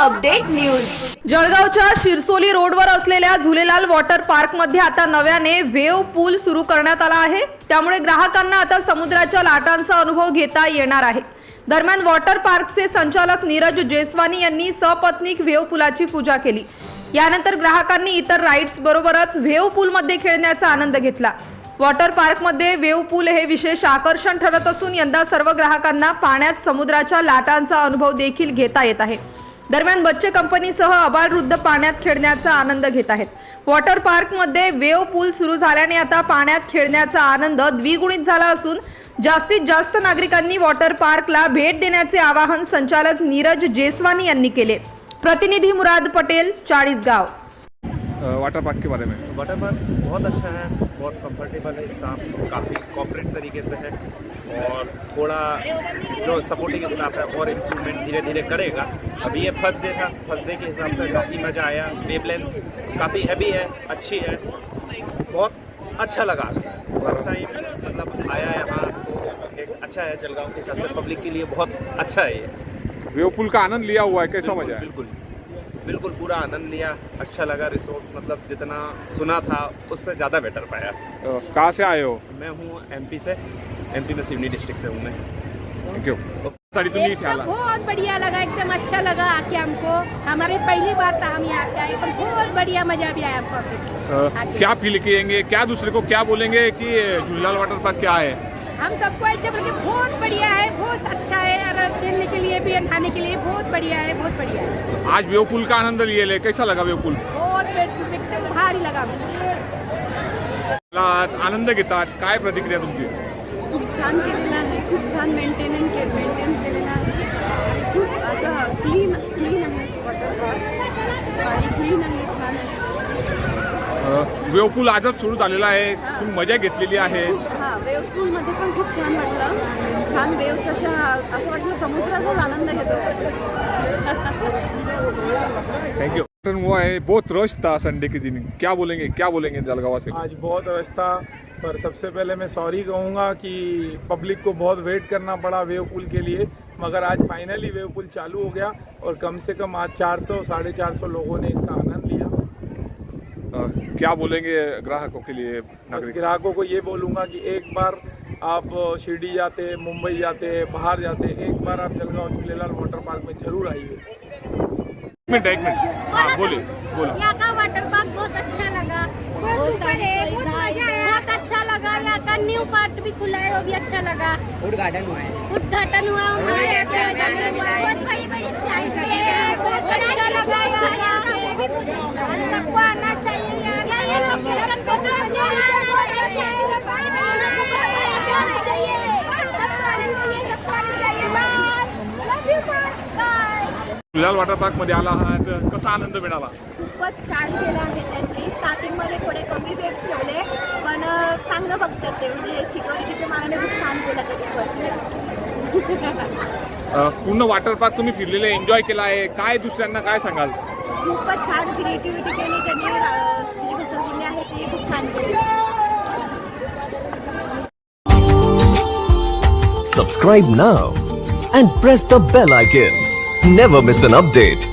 Update news. जळगावच्या Shirsoli रोडवर असलेल्या Jhulelal water पार्कमध्ये आता नव्याने वेव पूल सुरू करण्यात आला आहे. त्यामुळे ग्राहकांना आता समुद्राच्या लाटांचा अनुभव घेता येणार आहे. दरम्यान वॉटर पार्कचे संचालक नीरज जेसवानी यांनी सपत्नीक व्हेव पुलाची पूजा केली. यानंतर ग्राहकांनी इतर राईड्स बरोबरच व्हेव पूलमध्ये खेळण्याचा आनंद घेतला. वॉटर पार्कमध्ये वेव पूल हे विशेष आकर्षण ठरत असून यंदा सर्व ग्राहकांना पाण्यात समुद्राच्या लाटांचा अनुभव देखील घेता येत आहे. दरम्यान बच्चे कंपनीसह अबालवृद्ध पाण्यात खेळण्याचा आनंद घेत आहेत. वॉटर पार्कमध्ये वेव पूल सुरू झाल्याने आता पाण्यात खेळण्याचा आनंद द्विगुणित झाला असून जास्तीत जास्त नागरिकांनी वॉटर पार्कला भेट देण्याचे आवाहन संचालक नीरज जेसवानी यांनी केले. प्रतिनिधी मुराद पटेल चाळीसगाव. वाटर पार्क के बारे में। वाटर पार्क बहुत अच्छा है बहुत कंफर्टेबल है स्टाफ काफ़ी कॉपरेट तरीके से है और थोड़ा जो सपोर्टिंग स्टाफ है और इम्प्रूवमेंट धीरे धीरे करेगा। अभी ये फ़र्स्ट डे था फ़र्स्ट डे के हिसाब से काफ़ी मज़ा आया वेव लेंथ काफ़ी हैवी है अच्छी है बहुत अच्छा लगा। फ़र्स्ट टाइम मतलब आया यहाँ तो एक अच्छा है जलगांव के हिसाब से पब्लिक के लिए बहुत अच्छा है ये। वेवपुल का आनंद लिया हुआ है कैसा मज़ा है? बिल्कुल। बिल्कुल पूरा आनंद लिया अच्छा लगा रिसोर्ट मतलब जितना सुना था उससे ज़्यादा बेटर पाया। अ, कहाँ से आए हो? मैं हूँ एमपी से। एमपी में सिवनी डिस्ट्रिक्ट से हूँ मैं। थैंक यू एकदम आला। बहुत बढ़िया लगा एकदम अच्छा लगा आके हमको। हमारे पहली बार था हम यहाँ पे आए पर बहुत बढ़िया मज़ा भी आया हमको क्या फील किएँगे? क्या दूसरे को क्या बोलेंगे कि झूलेलाल वाटर पार्क क्या है? हम सबको ऐसे बोल के बहुत बढ़िया है बहुत अच्छा है। और खेलने के लिए भी नहाने के लिए बहुत बढ़िया है बहुत बढ़िया है। आज वेवपुल का आनंद लिए ले कैसा लगा वेवपुल बहुत एकदम भारी लगा आनंद घेतात काय प्रतिक्रिया तुमची? खूप छान केलेलं आहे खूप छान मेंटेनन के मेंटेन केलेलं आहे. खूप असं क्लीन क्लीन आहे वॉटर पार्क आणि क्लीन आहे छान आहे. वेवपूल आजच सुरू झालेला आहे. तुम्ही मजा घेतलेली आहे. वेव पूलमध्ये पण खूप छान वाटलं. छान वेव्स अशा असं वाटलं समुद्राचाच आनंद घेतो थैंक यू हुआ है बहुत रश था संडे के दिन. क्या बोलेंगे क्या बोलेंगे जलगावा से? आज बहुत व्यवस्था पर सबसे पहले मैं सॉरी कहूँगा कि पब्लिक को बहुत वेट करना पड़ा वेव पुल के लिए मगर आज फाइनली वेव पुल चालू हो गया और कम से कम आज 400 सौ साढ़े चार सौ लोगों ने इसका आनंद लिया। क्या बोलेंगे ग्राहकों के लिए नागरिक? ग्राहकों को ये बोलूँगा कि एक बार आप शिरडी जाते मुंबई जाते बाहर जाते एक बार आप जलगांव झूलेलाल वाटर पार्क में ज़रूर आइए। मिनट एक मिनट। हाँ बोलिए बोलो यहाँ का वाटर पार्क बहुत अच्छा लगा। बहुत सुपर है बहुत मज़ा आया बहुत अच्छा लगा। यहाँ का न्यू पार्क भी खुला है वो भी अच्छा लगा। उद्घाटन हुआ है। उद्घाटन हुआ बहुत बड़ी बड़ी बहुत अच्छा लगा। तुझ्या वॉटर पार्कमध्ये आला आहात. कसा आनंद मिळाला? खूपच छान केला आहे त्यांनी. स्टार्टिंगमध्ये थोडे कमी रेट्स ठेवले पण चांगलं बघतात ते. म्हणजे सिक्युरिटीच्या मागणे खूप छान केला ते फर्स्ट पूर्ण वॉटर पार्क तुम्ही फिरलेले एन्जॉय केला आहे. काय दुसऱ्यांना काय सांगाल? खूपच छान क्रिएटिव्हिटी केली त्यांनी अं, जी घसरगुंडी आहे ती खूप छान केली Subscribe now and press the bell icon. Never miss an update.